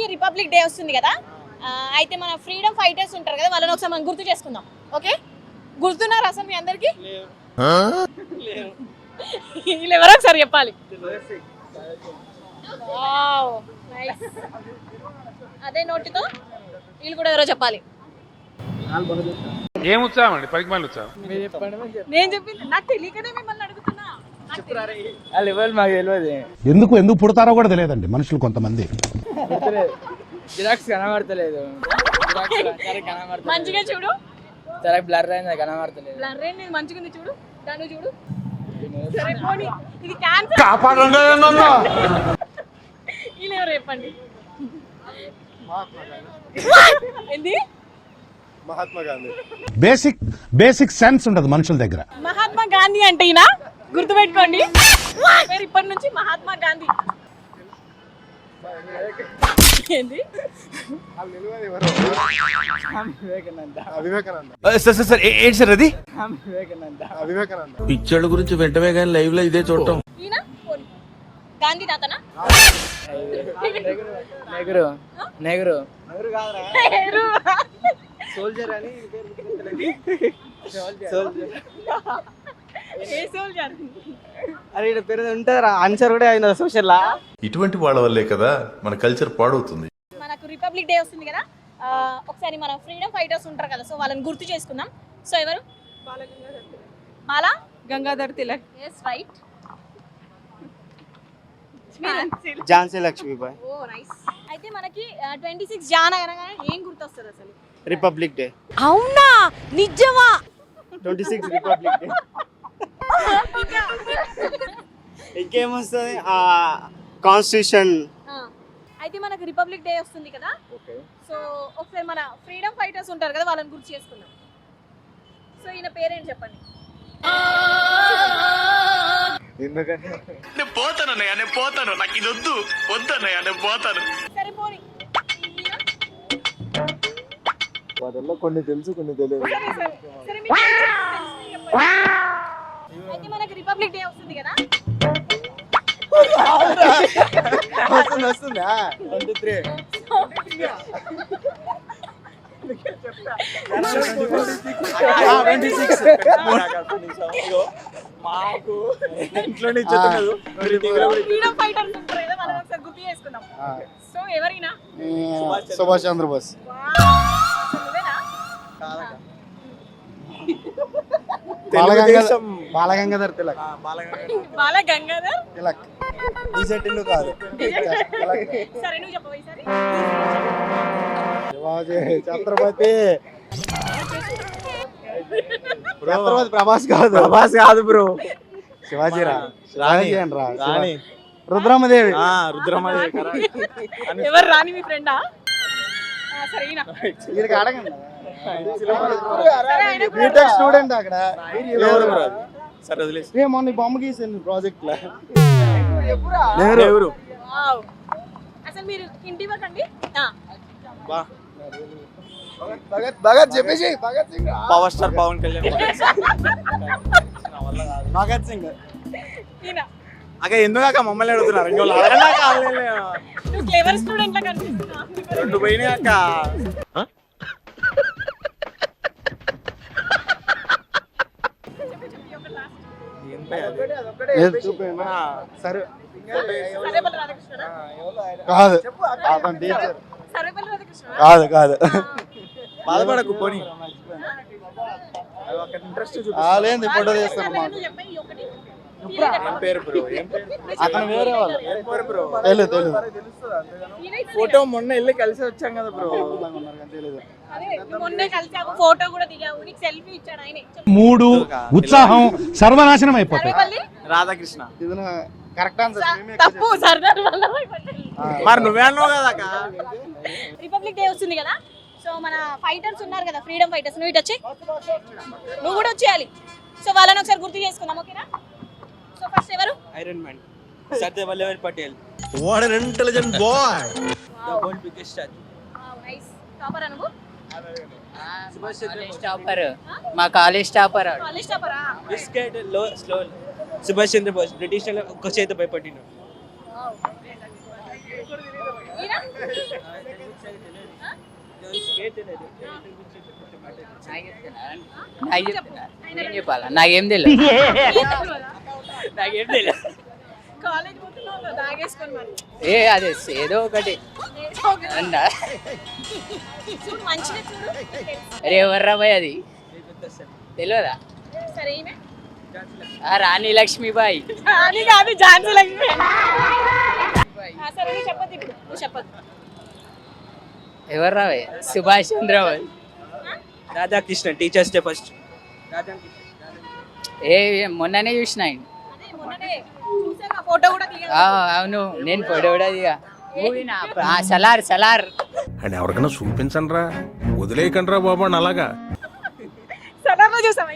మనకి republic day వస్తుంది కదా? అయితే మన ఫ్రీడమ్ ఫైటర్స్ ఉంటారు కదా వాళ్ళని ఒకసారి మనం గుర్తు చేసుకుందాం. ఓకే గుర్తున్నారు అసలు మీ అందరికి? వీళ్ళు ఎవరో ఒకసారి చెప్పాలి. అదే నోటితో వీళ్ళు కూడా ఎవరో చెప్పాలి. ఏం ఉత్సాహం అండి? పనికి మళ్ళీ ఉత్సాహం. నేను చెప్పింది నాకు తెలియకనే మిమ్మల్ని అడుగుతున్నా. ఎందుకు ఎందుకు పుడతారో కూడా తెలియదండి మనుషులు కొంతమంది. జిరాక్స్ కనబడతలేదు. మంచిగా చూడు. సరే బ్లర్ అయింది కనబడతలేదు. బ్లర్ అయింది మంచిగా ఉంది చూడు. దాన్ని చూడు. సరే పోనీ. ఇది క్యాన్సర్ వీళ్ళు ఎవరు చెప్పండి? ఏంది? Mahatma Gandhi. Basic basic sense ఉండదు మనుషుల దగ్గర. మహాత్మా గాంధీ అంటే ఈయన? గుర్తుపెట్టుకోండి. ఇప్పటి నుంచి మహాత్మా గాంధీ. ఏంది? Swami Vivekananda. Vivekananda. Sir sir sir ఏంటి సార్ అది? స్వామి వివేకానంద. వివేకానంద. పిక్చర్ల గురించి వెంటనే కానీ లైవ్లో ఇదే చూడటం. గాంధీ తాతనా? నెగరు నెగరు పేరు. సోల్జర్ అని సోల్జర్. అరే ఇక్కడ పేరు ఉంటారా ఆన్సర్ కూడా అయింది సోషల్ ఇటువంటి వాళ్ళ వల్లే కదా మన కల్చర్ పాడవుతుంది. మనకు రిపబ్లిక్ డే వస్తుంది కదా ఆ, ఒకసారి మన ఫ్రీడమ్ ఫైటర్స్ ఉంటారు కదా సో వాళ్ళని గుర్తు చేసుకుందాం. సో ఎవరు? Bala Gangadhar Tilak. Yes right Jhansi Lakshmibai oh nice అయితే మనకి ట్వంటీ సిక్స్ జాన్ అనగానే ఏం గుర్తొస్తుంది అసలు? రిపబ్లిక్ డే అవునా? నిజమా? ట్వంటీ సిక్స్ రిపబ్లిక్ డే ఇంకేమొస్తుంది? కాన్స్టిట్యూషన్ అయితే మనకు రిపబ్లిక్ డే వస్తుంది కదా? సో ఒకసారి మన ఫ్రీడమ్ ఫైటర్స్ ఉంటారు కదా వాళ్ళని గుర్తు చేసుకుందాం. సో ఈయన పేరేంటి చెప్పండి? ఎందుకంటే నేను పోతాను అన్నయ్య నేను పోతాను. నాకు ఇది వద్దు. వద్దు అన్నయ్య నేను పోతాను. సరే పోనీ? వాటిల్లో కొన్ని తెలుసు కొన్ని తెలియదు. సరే సరే. సరే మీకు తెలిసినవి చెప్పండి. రిపబ్లిక్ డే వస్తుంది కదా. వస్తుంది వస్తుందా. ట్వంటీ త్రీ ట్వంటీ సిక్స్ మాకు ఇంట్లో ఫ్రీడమ్ ఫైటర్స్ ఉంటారు కదా వాళ్ళని ఒకసారి గుర్తు చేసుకుందాం. సో ఎవరైనా? సుభాష్ చంద్రబోస్. బాలగంగాధర్ బాలగంగాధర్ తిలక్. బాల గంగాధర్ తిలక్. కాదు? సరే నువ్వు చెప్పవు ఈసారి? శివాజీ ఛత్రపతి. ఛత్రపతి ప్రభాస్ కాదు. ప్రభాస్ కాదు బ్రో. శివాజీ రా. శివాజీ అని రా శివ- రుద్రమదేవి. రుద్రమదేవి. ఎవరు రాని మీ ఫ్రెండా సరే ఈయన. అడగండి. బీటెక్ స్టూడెంట్ అక్కడ. సరే వదిలేసి. ఏ మొన్న బొమ్మ గీసాను ప్రాజెక్ట్లో. ఎవరు? వావ్. అసలు మీరు ఇంటి ఇవ్వకండి ఆ, భగత్ భగత్ చెప్పేసి భగత్ సింగ్ పవర్ స్టార్ పవన్ కళ్యాణ్. భగత్ సింగ్. ఈయన. అక్క ఎందుకు అక్క మమ్మల్ని అడుగుతున్నారు ఇంకో అడగనా కావాలి నువ్వు క్లేవర్ స్టూడెంట్ లా కనిపిస్తున్నావు రెండు పోయినాయి అక్క సరే కాదు అతను టీచర్ కాదు కాదు బాధపడకు పోనీ ఇంట్రెస్ట్ లేని ఫోటో తీస్తాను అతను వేరే వాళ్ళు. ఏం పేరు బ్రో? తెలియదు తెలియదు ఫోటో మొన్న వెళ్ళి కలిసి వచ్చాం కదా బ్రో. తెలియదు అదే నువ్వు మొన్నే కలిసావు ఫోటో కూడా దిగావు నీకు సెల్ఫీ ఇచ్చాడు ఆయనే. చెప్పు. మూడు ఉత్సాహం సర్వనాశనం అయిపోతాయి. రాధాకృష్ణ. Correct answer. తప్పు సర్దార్ వల్లభాయ్ పటేల్ మరి నువ్వే అన్నావు కదా రిపబ్లిక్ డే వస్తుంది కదా? సో మన ఫైటర్స్ ఉన్నారు కదా ఫ్రీడమ్ ఫైటర్స్. నువ్వు ఇటు వచ్చి? నువ్వు కూడా వచ్చేయాలి. సో వాళ్ళని ఒకసారి గుర్తు చేసుకుందాం ఓకేనా? సో ఫస్ట్ ఎవరు? Iron man Sardar Vallabhbhai Patel. What unintelligent boy world biggest statue nice topper అనుకు టాపర్ మా కాలేజ్ టాపర్ కాలేజ్ టాపరా బిస్కెట్లో స్లో సుభాష్ చంద్రబోస్ బ్రిటిష్ ఒక్క చేత భయపడినాడు. ఈయన? నాకు చెప్తున్నా నేను చెప్పాలా? నాకేం తెలియదు నాకేం తెలియదు కాలేజ్ పోతున్నావు తాగేసుకొని మరి. ఏ అదే ఏదో ఒకటి. మంచిగా చూడు అరే ఎవర్రా అది? తెలియదా సరే రాణి లక్ష్మీబాయి. కాదు ఝాన్సీ లక్ష్మి సరే ఇప్పుడు. ఎవర్రా Subhash Chandrabose. Radhakrishna teachers day first ఏ మొన్ననే చూసిన ఆయన. అదే మొన్ననే చూసాక ఫోటో కూడా తీయాలి. ఆ, అవును నేను పొడి కూడా దిగా మూవీ నా ఆ, సలార్ సలార్. అని ఎవరికైనా చూపించండి రా వదిలేయకండి రా బాబు అని అలాగా. చూసాం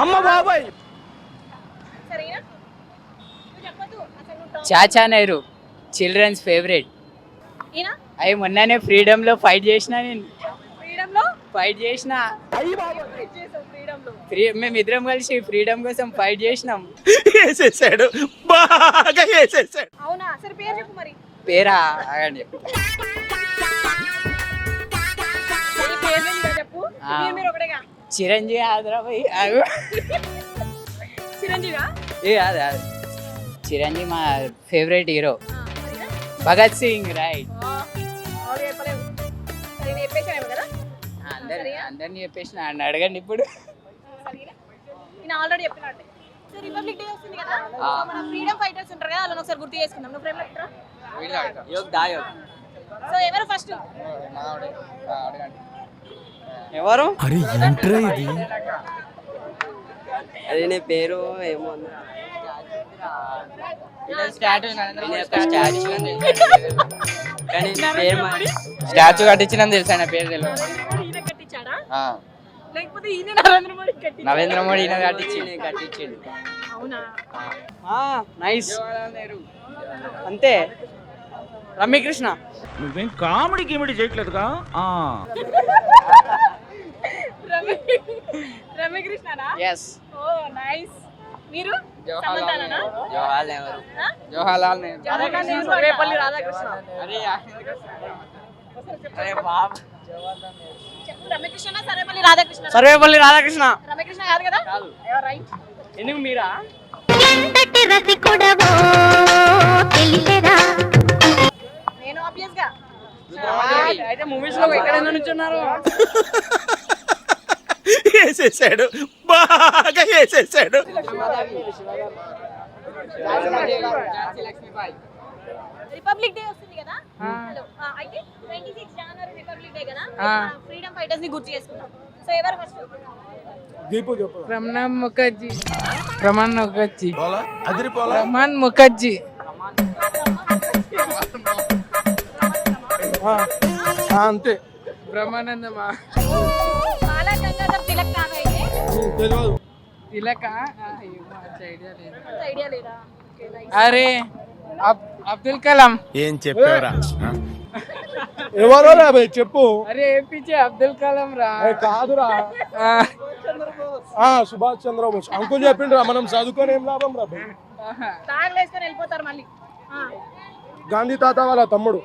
అమ్మ బాబాయ్. చాచా నెహ్రూ చిల్డ్రన్స్ ఫేవరెట్ అవి మొన్ననే ఫ్రీడమ్లో ఫైట్ చేసిన నేను. ఫైట్ చేసిన మేము ఇద్దరం కలిసి ఫ్రీడమ్ కోసం ఫైట్ చేసినాం. వేసేసాడు. బాగా వేసేసాడు. అవునా? సరే పేరు చెప్పు మరి. పేరా? ఆగండి. నీ పేరు ఏంటో చెప్పు. ఆ. మీరు మీరు ఒకటేగా. చిరంజీవి ఆదరాబాయ్ చిరంజీవా? అదే అదే. చిరంజీవి మా favourite hero. Bhagat Singh right. అందరి అందరిని చెప్పేసిన నన్ను అడగండి ఇప్పుడు. నేను ఆల్రెడీ చెప్పినట్టే సో రిపబ్లిక్ డే వస్తుంది కదా ఆ. సో మన ఫ్రీడమ్ ఫైటర్స్ ఉంటారు కదా వాళ్ళని ఒకసారి గుర్తు చేసుకుందాం. నువ్వు ఫ్రేమ్ పెట్టరా సో ఎవరు ఫస్ట్ ఎవరు? అరే ఏంట్రా ఇది? అదే నీ పేరు ఏమో స్టాచ్యూ కట్టించిన తెలుసా నా పేరు తెలియదు. లేకపోతే ఈయన నరేంద్ర మోడీ కట్టించాడా. నరేంద్ర మోడీ ఈయన కట్టించి కట్టించిండు. అవునా? నైస్. అంతే. రమ్యకృష్ణ. నువ్వేం కామెడీ గిమిడి చేయట్లేదుగా? రవి రమ్యకృష్ణనా? Yes oh nice. మీరు? జవహర్లాల్ నెహ్రూ? జవహర్లాల్ నెహ్రూ. రాధాకృష్ణ అరే బాబు. రమ్యకృష్ణ సర్వేపల్లి రాధాకృష్ణ సర్వేపల్లి రాధాకృష్ణ. రమ్యకృష్ణ కాదు కదా? రైట్? ఎందుకు మీరా? ఎంతటి రసికుడవో తెలిసేదా నేను ఆబ్వియస్గా. అయితే మూవీస్లో ఎక్కడ నుంచి ఉన్నారు? వేసేసాడు. బాగా వేసేసాడు. రిపబ్లిక్ డే వస్తుంది కదా? హలో అయితే ట్వంటీ సిక్స్ జనవరి రిపబ్లిక్ డే కదా ఫ్రీడమ్ ఫైటర్స్ని గుర్తు చేసుకున్నాం సో ఎవరు ఫస్ట్ రమణ్ ముఖర్జీ రమణ్ ముఖర్జీ రమణ్ అంతే. బ్రహ్మానందమా తిలక్ ఐడియా లేదు. అరే అబ్దుల్ కలాం. ఏం చెప్పావురా? ఎవరో రాబే చెప్పు. అరే ఏపీజే అబ్దుల్ కలాం రా. కాదురా. సుభాష్ చంద్రబోస్. అంకుల్ చెప్పిండ్రా మనం చదువుకొని ఏం లాభం రా వేసుకొని వెళ్ళిపోతారు మళ్ళీ. ఆ. గాంధీ తాత వాళ్ళ తమ్ముడు.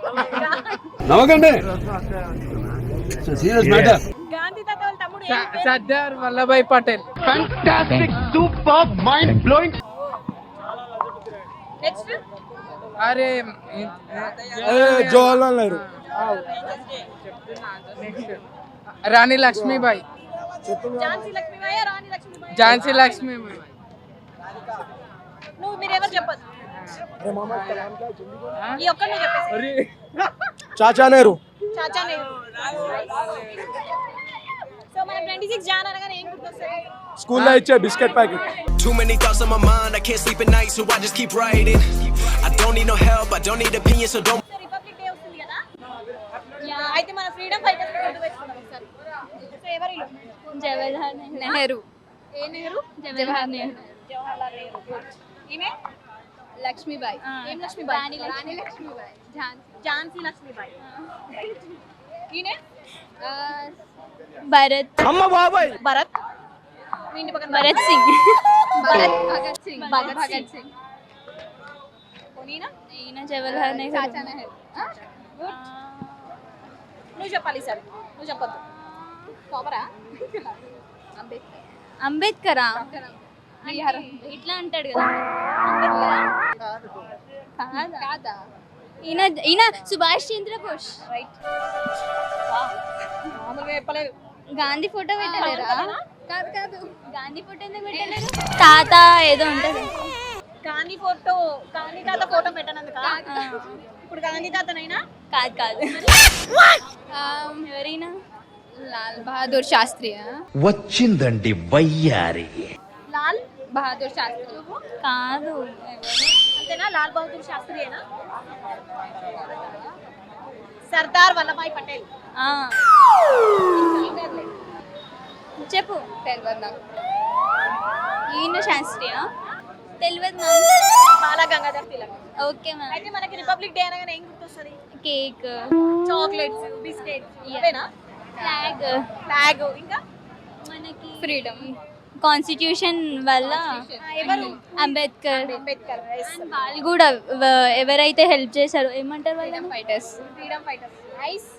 గాంధీ తాత వాళ్ళ తమ్ముడు ఏం స- పేరు? సర్దార్ వల్లభాయ్ పటేల్. నెక్స్ట్. అరే ఏ, జవహర్లాల్ నెహ్రూ నెక్స్ట్ రాణి లక్ష్మీబాయి ఝాన్సీ లక్ష్మీబాయి రాణి లక్ష్మీబాయి ఝాన్సీ లక్ష్మీబాయి నువ్వు మీరెవరు చెప్పదు ఈ ఒక్కరు నువ్వు చెప్పేసి చాచా నెహ్రూ చాచా నెహ్రూ సో మన ట్వంటీ సిక్స్ జాన్ అనగానే ఏం గుర్తొస్తుంది స్కూల్లో ఇచ్చే biscuit packet Too many thoughts on my mind, I can't sleep at night, so I just keep writing. I don't need no help, I don't need opinions, so don't. So Republic Day వస్తుంది కదా? Yeah అయితే మన freedom fighters గుర్తు పెట్టుకుందాం ఒకసారి. So ఎవరు వీళ్ళు? జవహర్లాల్ నెహ్రూ. ఏ నెహ్రూ? జవహర్ నెహ్రూ. జవహర్లాల్ నెహ్రూ. ఈమె? లక్ష్మీబాయి. ఏం లక్ష్మీబాయి? రాణి రాణి లక్ష్మీబాయి. ఝాన్సీ ఝాన్సీ లక్ష్మీబాయి ఈయనే భరత్. అమ్మ బాబాయ్. భరత్. భరత్. సింగ్. భరత్ భగత్ సింగ్. భగత్ భగత్ సింగ్. నీనా? ఈయన జవహర్లాల్ నెహ్రూ. నువ్వు చెప్పాలి సార్ నువ్వు చెప్పొద్దు. కోపరా అంబేద్కరా. ఇట్లా అంటాడు కదా. కాదా. ఈయన ఈయన సుభాష్ చంద్రబోస్ రైట్ చెప్పలేదు గాంధీ ఫోటో పెట్టలేరా? కాదు కాదు. గాంధీ ఫోటో ఎందుకు పెట్టలేరు తాత ఏదో ఉంటుంది. గాంధీ ఫోటో గాంధీ తాత ఫోటో పెట్టనందుక? ఇప్పుడు గాంధీ తాతనైనా? కాదు కాదు. ఎవరైనా? లాల్ బహదూర్ శాస్త్రి వచ్చిందండి వయ్యారి. లాల్ బహదూర్ శాస్త్రి. కాదు. అంతేనా? లాల్ బహదూర్ శాస్త్రియేనా? సర్దార్ వల్లభాయ్ పటేల్. ఆ. చెప్పు. తెలియదు నాకు ఈయన శాస్త్రియా తెలియదు ma'am Bala Gangadhar Tilak. Okay ma'am. అయితే మనకి రిపబ్లిక్ డే అనగానే ఏం గుర్తొస్తుంది? కేక్. చాక్లెట్స్ బిస్కెట్స్ ఇవేనా ఫ్లాగ్ ఫ్లాగ్ ఇంకా? మనకి ఫ్రీడమ్ కాన్స్టిట్యూషన్ వల్ల అంబేద్కర్. వాళ్ళు కూడా ఎవరైతే హెల్ప్ చేశారో ఏమంటారు వాళ్ళు ఫైటర్స్ ఫ్రీడమ్ ఫైటర్స్